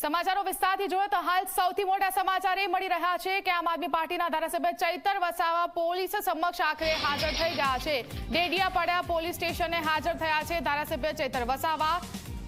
સમાચારો વિસ્તારથી જોઈએ તો હાલ સૌથી મોટા સમાચાર એ મળી રહ્યા છે કે આમ આદમી પાર્ટીના ધારાસભ્ય ચૈતર વસાવા પોલીસ સમક્ષ આખરે હાજર થઈ ગયા છે. ડેડિયાપાડા પોલીસ સ્ટેશને હાજર થયા છે ધારાસભ્ય ચૈતર વસાવા.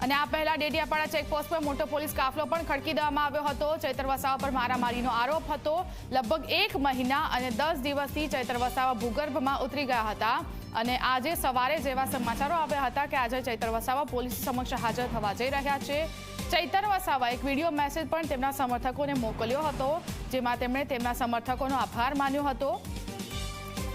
અને આ પહેલા ડેડિયાપાડા ચેકપોસ્ટ પર મોટો પોલીસ કાફલો પણ ખડકી દેવામાં આવ્યો હતો. ચૈતર વસાવા પર મારામારીનો આરોપ હતો. લગભગ એક મહિના અને દસ દિવસથી ચૈતર વસાવા ભૂગર્ભમાં ઉતરી ગયા હતા. અને આજે સવારે જેવા સમાચારો આવ્યા હતા કે આજે ચૈતર વસાવા પોલીસ સમક્ષ હાજર થવા જઈ રહ્યા છે. ચૈતર વસાવા એક વીડિયો મેસેજ પણ તેમના સમર્થકોને મોકલ્યો હતો, જેમાં તેમણે તેમના સમર્થકોનો આભાર માન્યો હતો.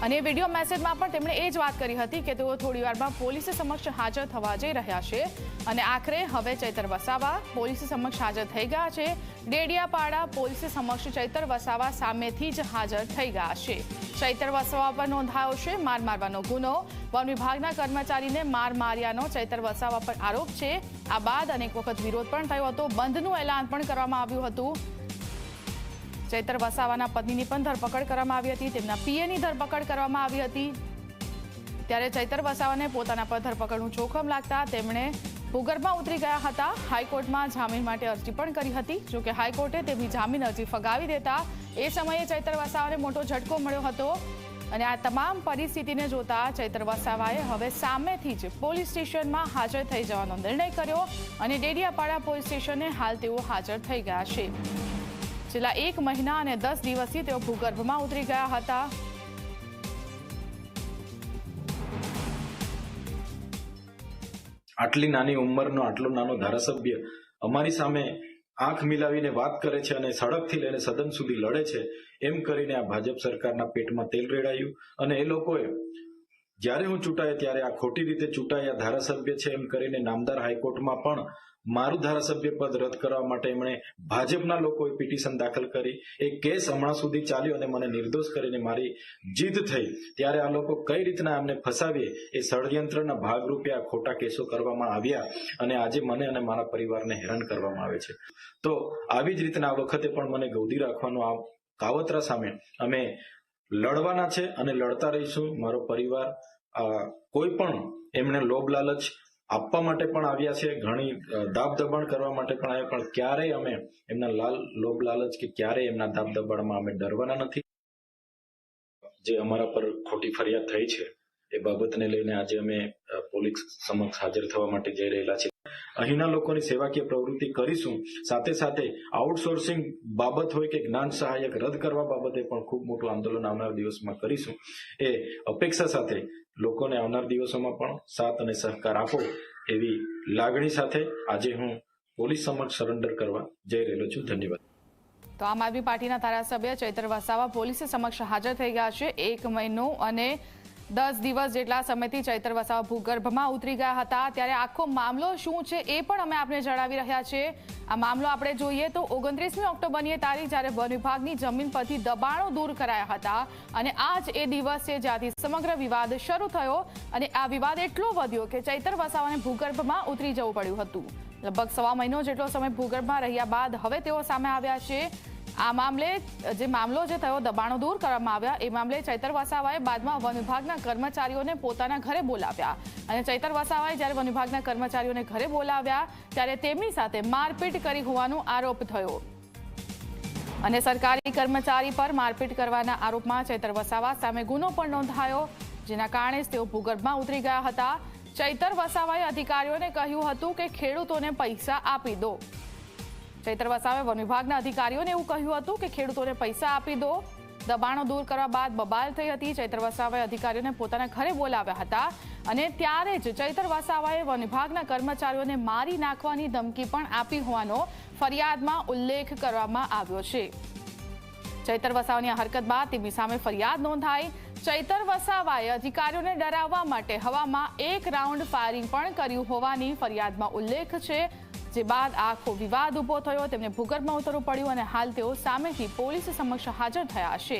અને વીડિયો મેસેજમાં પણ તેમણે એ જ વાત કરી હતી કે તેઓ થોડીવારમાં પોલીસ સમક્ષ હાજર થવા જઈ રહ્યા છે. અને આખરે હવે ચૈતર વસાવા પોલીસ સમક્ષ હાજર થઈ ગયા છે. ડેડિયાપાડા પોલીસ સમક્ષ ચૈતર વસાવા સામેથી જ હાજર થઈ ગયા છે. ચૈતર વસાવા પર નોંધાયો છે માર મારવાનો ગુનો. વન વિભાગના કર્મચારીને માર માર્યાનો ચૈતર વસાવા પર આરોપ છે. આ બાદ અનેક વખત વિરોધ પણ થયો હતો. બંધનું એલાન પણ કરવામાં આવ્યું હતું. ચૈતર વસાવાના પત્નીની પણ ધરપકડ કરવામાં આવી હતી. તેમના પીએની ધરપકડ કરવામાં આવી હતી. ત્યારે ચૈતર વસાવાને પોતાના પર ધરપકડનું જોખમ લાગતા તેમણે ભૂગર્ભમાં ઉતરી ગયા હતા. હાઈકોર્ટમાં જામીન માટે અરજી પણ કરી હતી. જોકે હાઈકોર્ટે તેમની જામીન અરજી ફગાવી દેતા એ સમયે ચૈતર વસાવાને મોટો ઝટકો મળ્યો હતો. અને આ તમામ પરિસ્થિતિને જોતા ચૈતર વસાવાએ હવે સામેથી જ પોલીસ સ્ટેશનમાં હાજર થઈ જવાનો નિર્ણય કર્યો અને ડેડિયાપાડા પોલીસ સ્ટેશને હાલ તેઓ હાજર થઈ ગયા છે. છેલ્લા એક મહિના અને દસ દિવસથી તેઓ ભૂગર્ભમાં ઉતરી ગયા હતા. આટલી નાની ઉંમરનો, આટલો નાનો ધારાસભ્ય અમારી સામે આંખ મિલાવીને વાત કરે છે અને સડકથી લઈને સદન સુધી લડે છે, એમ કરીને આ ભાજપ સરકારના પેટમાં તેલ રેડાયું અને એ લોકોએ જ્યારે હું ચૂંટાયો ત્યારે આ ખોટી રીતે ચૂંટાયા ધારાસભ્ય છે એમ કરીને નામદાર હાઈકોર્ટમાં પણ મારું ધારાસભ્ય પદ રદ કરવા માટે એમણે ભાજપના લોકોએ પિટિશન દાખલ કરી. એ કેસ હમણાં સુધી ચાલ્યો અને મને નિર્દોષ કરીને મારી જીત થઈ. ત્યારે આ લોકો કઈ રીતના અમને ફસાવીએ એ ષડયંત્રના ભાગરૂપે આ ખોટા કેસો કરવામાં આવ્યા અને આજે મને અને મારા પરિવારને હેરાન કરવામાં આવે છે. તો આવી જ રીતના આ વખતે પણ મને ગૌધી રાખવાનો આ કાવતરા સામે અમે લડવાના છે અને લડતા રહીશું. મારો પરિવાર કોઈ પણ એમણે લોભ લાલચ આપવા માટે પણ આવ્યા છે, ઘણી દાબ દબાણ કરવા માટે પણ આવ્યા, પણ ક્યારેય અમે એમના લાલ, લોભ લાલચ કે ક્યારેય એમના દાબ દબાણમાં અમે ડરવાના નથી. જે અમારા પર ખોટી ફરિયાદ થઈ છે, એ બાબતને લઈને આજે અમે પોલીસ સમક્ષ હાજર થવા માટે જઈ રહેલા છીએ. અહીંના લોકોની સેવાકીય પ્રવૃત્તિ કરીશું. સાથે સાથે આઉટસોર્સિંગ બાબત હોય કે જ્ઞાન સહાયક રદ કરવા બાબતે પણ ખૂબ મોટું આંદોલન આવનાર દિવસમાં કરીશું. એ અપેક્ષા સાથે લોકોને આવનાર દિવસોમાં પણ સાથ અને સહકાર આપો એવી લાગણી સાથે આજે હું પોલીસ સમક્ષ સરેન્ડર કરવા જઈ રહેલો છું. ધન્યવાદ. તો આમ આદમી પાર્ટીના ધારાસભ્ય ચૈતર વસાવા પોલીસ સમક્ષ હાજર થઈ ગયા છે એક મહિનો અને દસ દિવસ જેટલા સમયથી ચૈતર વસાવા ભૂગર્ભમાં ઉતરી ગયા હતા. ત્યારે આખો મામલો શું છે એ પણ અમે આપને જણાવી રહ્યા છે આ મામલો આપણે જોઈએ તો ઓગણત્રીસમી ઓક્ટોબરની તારીખ જ્યારે વન વિભાગની જમીન પરથી દબાણો દૂર કરાયા હતા અને આ એ દિવસ છે જ્યાંથી સમગ્ર વિવાદ શરૂ થયો અને આ વિવાદ એટલો વધ્યો કે ચૈતર વસાવાને ભૂગર્ભમાં ઉતરી જવું પડ્યું હતું. લગભગ સવા મહિનો જેટલો સમય ભૂગર્ભમાં રહ્યા બાદ હવે તેઓ સામે આવ્યા છે. આ મામલે, જે મામલો જે થયો, દબાણો દૂર કરવામાં આવ્યા. એ મામલે ચૈતર વસાવાએ બાદમાં વન વિભાગના કર્મચારીઓને પોતાના ઘરે બોલાવ્યા. અને ચૈતર વસાવાએ જ્યારે વન વિભાગના કર્મચારીઓને ઘરે બોલાવ્યા, ત્યારે તેમની સાથે મારપીટ કરી હોવાનો આરોપ થયો. અને સરકારી કર્મચારી પર મારપીટ કરવાના આરોપમાં ચૈતર વસાવા સામે ગુનો પણ નોંધાયો, જેના કારણે તેઓ ભૂગર્ભમાં ઉતરી ગયા હતા. ચૈતર વસાવાએ અધિકારીઓને કહ્યું હતું કે ખેડૂતોને પૈસા આપી દો. ચૈતર વસાવે વન વિભાગના અધિકારીઓને એવું કહ્યું હતું કે ખેડૂતોને પૈસા આપી દો. દબાણો દૂર કરવા બાદ બબાલ થઈ હતી. ચૈતર વસાવાએ અધિકારીઓને પોતાના ઘરે બોલાવ્યા હતા અને ત્યારે જ ચૈતર વસાવાએ વન વિભાગના કર્મચારીઓને મારી નાખવાની ધમકી પણ આપી હોવાનો ફરિયાદમાં ઉલ્લેખ કરવામાં આવ્યો છે. ચૈતર વસાવાની આ હરકત બાદ તેમની સામે ફરિયાદ નોંધાઈ. ચૈતર વસાવાએ અધિકારીઓને ડરાવવા માટે હવામાં એક રાઉન્ડ ફાયરિંગ પણ કર્યું હોવાની ફરિયાદમાં ઉલ્લેખ છે. જે બાદ આખો વિવાદ ઊભો થયો, તેમને ભૂગર્ભમાં ઉતરવું પડ્યું અને હાલ તેઓ સામેથી પોલીસ સમક્ષ હાજર થયા છે.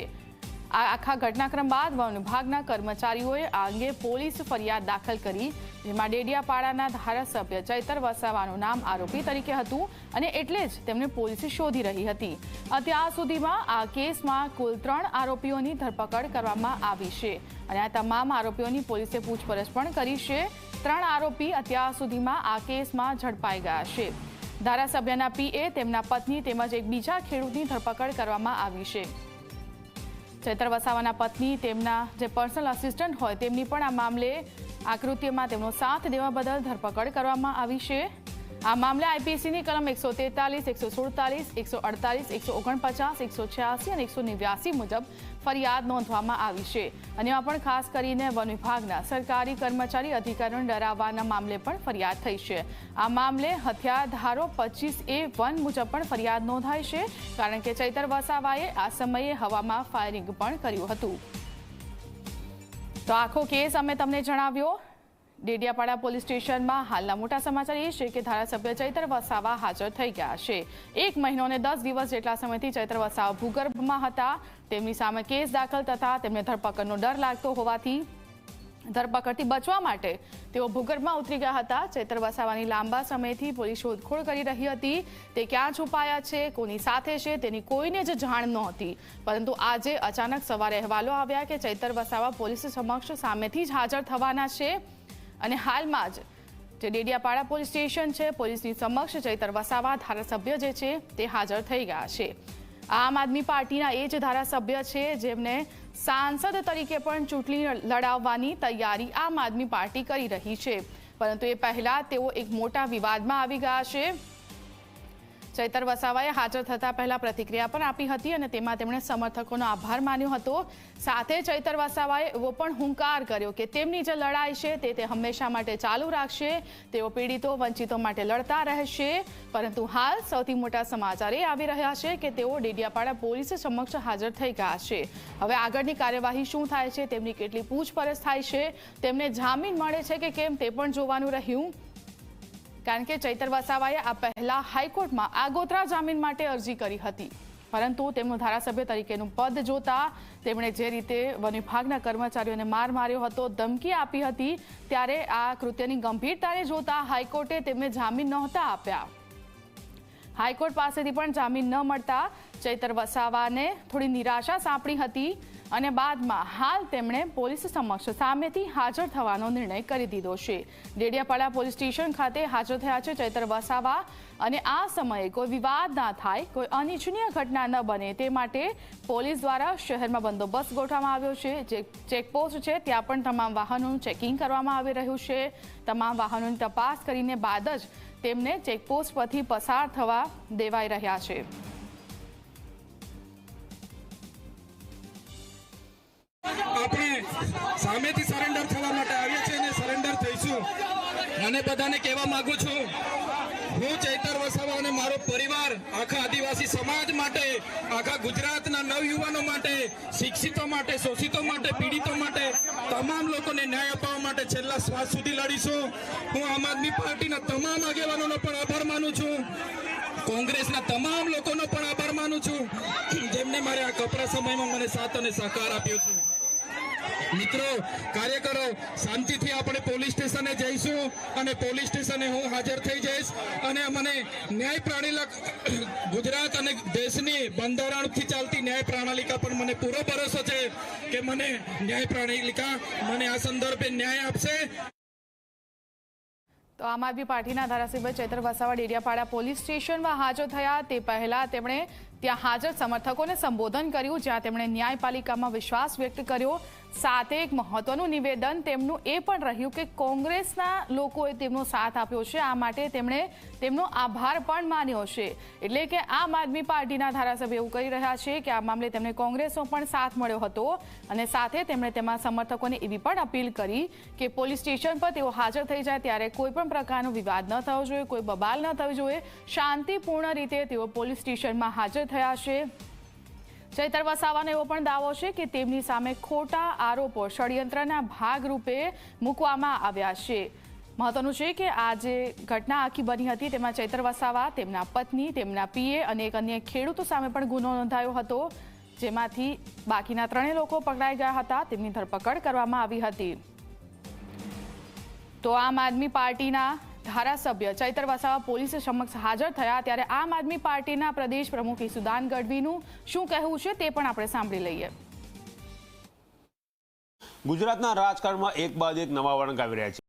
આ આખા ઘટનાક્રમ બાદ વન વિભાગના કર્મચારીઓએ આ અંગે પોલીસ ફરિયાદ દાખલ કરી, જેમાં ડેડિયાપાડાના ધારાસભ્ય ચૈતર વસાવાનું નામ આરોપી તરીકે હતું અને એટલે જ તેમને પોલીસે શોધી રહી હતી. અત્યાર સુધીમાં આ કેસમાં કુલ ત્રણ આરોપીઓની ધરપકડ કરવામાં આવી છે અને આ તમામ આરોપીઓની પોલીસે પૂછપરછ પણ કરી છે. ત્રણ આરોપી અત્યાર સુધીમાં આ કેસમાં ઝડપાઈ ગયા છે. ધારાસભ્યના પીએ તેમના પત્ની તેમજ એક બીજા ખેડૂતની ધરપકડ કરવામાં આવી છે. ચૈતર વસાવાના પત્ની તેમના જે પર્સનલ આસિસ્ટન્ટ હોય તેમની પણ આ મામલે આ તેમનો સાથ દેવા બદલ ધરપકડ કરવામાં આવી છે. આ મામલે આઈપીસીની કલમ એકસો તેતાલીસ, એકસો સુડતાલીસ, એકસો અડતાલીસ, એકસો ઓગણપચાસ, એકસો છ્યાસી અને એકસો નેવ્યાસી મુજબ ફરિયાદ નોંધવામાં આવી છે. અને એમાં પણ ખાસ કરીને વન વિભાગના સરકારી કર્મચારી અધિકારીઓને ડરાવવાના મામલે પણ ફરિયાદ થઈ છે. આ મામલે હથિયારધારો પચીસ એ વન મુજબ પણ ફરિયાદ નોંધાઈ છે, કારણ કે ચૈતર વસાવાએ આ સમયે હવામાં ફાયરિંગ પણ કર્યું હતું. તો આખો કેસ અમે તમને જણાવ્યો. ડેડિયાપાડા પોલીસ સ્ટેશનમાં હાલના મોટા સમાચાર એ છે કે ધારાસભ્ય ચૈતર વસાવા હાજર થઈ ગયા છે. એક મહિનો અને દસ દિવસ જેટલા સમયથી ચૈતર વસાવા ભૂગર્ભમાં હતા. તેમની સામે કેસ દાખલ થતા તેમને ધરપકડનો ડર લાગતો હોવાથી ધરપકડથી બચવા માટે તેઓ ભૂગર્ભમાં ઉતરી ગયા હતા. ચૈતર વસાવાની લાંબા સમયથી પોલીસ શોધખોળ કરી રહી હતી. તે ક્યાં છુપાયા છે, કોની સાથે છે, તેની કોઈને જ જાણ નહોતી. પરંતુ આજે અચાનક સવારે અહેવાલો આવ્યા કે ચૈતર વસાવા પોલીસ સમક્ષ સામેથી જ હાજર થવાના છે. અને હાલમાં જ જે ડેડિયાપાડા પોલીસ સ્ટેશન છે, પોલીસની સમક્ષ ચૈતર વસાવા ધારાસભ્ય જે છે, તે હાજર થઈ ગયા છે. આમ આદમી પાર્ટીના એ જ ધારાસભ્ય છે, જેમને સાંસદ તરીકે પણ ચૂંટણી લડાવવાની તૈયારી આમ આદમી પાર્ટી કરી રહી છે. પરંતુ એ પહેલા તેઓ એક મોટા વિવાદમાં આવી ગયા છે. ચૈતર વસાવાએ હાજર થતા પહેલા પ્રતિક્રિયા પણ આપી હતી અને તેમાં તેમણે સમર્થકોનો આભાર માન્યો હતો. સાથે ચૈતર વસાવાએ એવો પણ હુંકાર કર્યો કે તેમની જે લડાઈ છે તે તે હંમેશા માટે ચાલુ રાખશે. તેઓ પીડિતો, વંચિતો માટે લડતા રહેશે. પરંતુ હાલ સૌથી મોટા સમાચાર એ આવી રહ્યા છે કે તેઓ ડેડિયાપાડા પોલીસ સમક્ષ હાજર થઈ ગયા છે. હવે આગળની કાર્યવાહી શું થાય છે તેમની કેટલી પૂછપરછ થાય છે. તેમને જામીન મળે છે કે કેમ તે પણ જોવાનું રહ્યું. કારણ કે ચૈતર વસાવાએ આ પહેલા હાઈકોર્ટમાં આગોતરા જામીન માટે અરજી કરી હતી. પરંતુ તેમનું ધારાસભ્ય તરીકેનું પદ જોતા તેમણે જે રીતે વન વિભાગના કર્મચારીઓને માર માર્યો હતો, ધમકી આપી હતી, ત્યારે આ કૃત્યની ગંભીરતાને જોતા હાઈકોર્ટે તેમને જામીન નહોતા આપ્યા. હાઈકોર્ટ પાસેથી પણ જામીન ન મળતા ચૈતર વસાવાને થોડી નિરાશા સાંપડી હતી. અને બાદમાં હાલ તેમણે પોલીસ સમક્ષ સામેથી હાજર થવાનો નિર્ણય કરી દીધો છે. ડેડિયાપાડા પોલીસ સ્ટેશન ખાતે હાજર થયા છે ચૈતર વસાવા અને આ સમયે કોઈ વિવાદ ના થાય, કોઈ અનિચ્છનીય ઘટના ન બને તે માટે પોલીસ દ્વારા શહેરમાં બંદોબસ્ત ગોઠવવામાં આવ્યો છે. જે ચેકપોસ્ટ છે ત્યાં પણ તમામ વાહનોનું ચેકિંગ કરવામાં આવી રહ્યું છે. તમામ વાહનોની તપાસ કરીને બાદ જ તેમને ચેકપોસ્ટ પરથી પસાર થવા દેવાઈ રહ્યા છે. સામેથી સરેન્ડર થવા માટે આવીએ છીએ અને સરેન્ડર થઈશું. અને બધાને કહેવા માંગુ છું, હું ચૈતર વસાવા અને મારો પરિવાર, આખા આદિવાસી સમાજ માટે, આખા ગુજરાતના નવયુવાનો માટે, શિક્ષિતો માટે, શોષિતો માટે, પીડિતો માટે, તમામ લોકોને ન્યાય અપાવવા માટે છેલ્લા શ્વાસ સુધી લડીશું. હું આમ આદમી પાર્ટીના તમામ આગેવાનોનો પણ આભાર માનું છું. કોંગ્રેસના તમામ લોકોનો પણ આભાર માનું છું. જેમને મારે આ કપરા સમયમાં મને સાથ અને સહકાર આપ્યો છે. મિત્રો કાર્યકરો શાંતિથી આપણે પોલીસ સ્ટેશને જઈશું અને પોલીસ સ્ટેશને હું હાજર થઈ જઈશ અને મને ન્યાય પ્રણાલિકા ગુજરાત અને દેશની બંધારણથી ચાલતી ન્યાય પ્રણાલિકા પણ મને પૂરો ભરોસો છે કે મને ન્યાય પ્રણાલિકા મને આ સંદર્ભે ન્યાય આપશે. તો આમ આદમી પાર્ટીના ધારાસભ્ય ચૈત્ર વસાવા ડેડિયાપાડા પોલીસ સ્ટેશનમાં હાજર થયા. તે પહેલા તેમણે ત્યાં હાજર સમર્થકોને સંબોધન કર્યું, જ્યાં તેમણે ન્યાયપાલિકામાં વિશ્વાસ વ્યક્ત કર્યો. સાથે એક મહત્વનું નિવેદન તેમનું એ પણ રહ્યું કે કોંગ્રેસના લોકોએ તેમનો સાથ આપ્યો છે. આ માટે તેમણે તેમનો આભાર પણ માન્યો છે. એટલે કે આમ આદમી પાર્ટીના ધારાસભ્ય એવું કહી રહ્યા છે કે આ મામલે તેમને કોંગ્રેસનો પણ સાથ મળ્યો હતો અને સાથે તેમણે તેમાં સમર્થકોને એવી પણ અપીલ કરી કે પોલીસ સ્ટેશન પર તેઓ હાજર થઈ જાય ત્યારે કોઈ પણ પ્રકારનો વિવાદ ન થવો જોઈએ, કોઈ બબાલ ન થવી જોઈએ. શાંતિપૂર્ણ રીતે તેઓ પોલીસ સ્ટેશનમાં હાજર થયા છે. ચૈતર વસાવાનો એવો પણ દાવો છે કે તેમની સામે ખોટા આરોપો ષડયંત્રના ભાગરૂપે મૂકવામાં આવ્યા છે. મહત્વનું છે કે આ જે ઘટના આખી બની હતી તેમાં ચૈતર વસાવા, તેમના પત્ની, તેમના પીએ અને એક અન્ય ખેડૂતો સામે પણ ગુનો નોંધાયો હતો, જેમાંથી બાકીના ત્રણેય લોકો પકડાઈ ગયા હતા, તેમની ધરપકડ કરવામાં આવી હતી. તો આમ આદમી પાર્ટીના ધારાસભ્ય ચૈતર વસાવા પોલીસ સમક્ષ હાજર થયા ત્યારે આમ આદમી પાર્ટીના પ્રદેશ પ્રમુખ ઈસુદાન ગઢવીનું શું કહેવું છે તે પણ આપણે સાંભળી લઈએ. ગુજરાતના રાજકારણમાં એક બાદ એક નવા વળાંક આવી રહ્યા છે.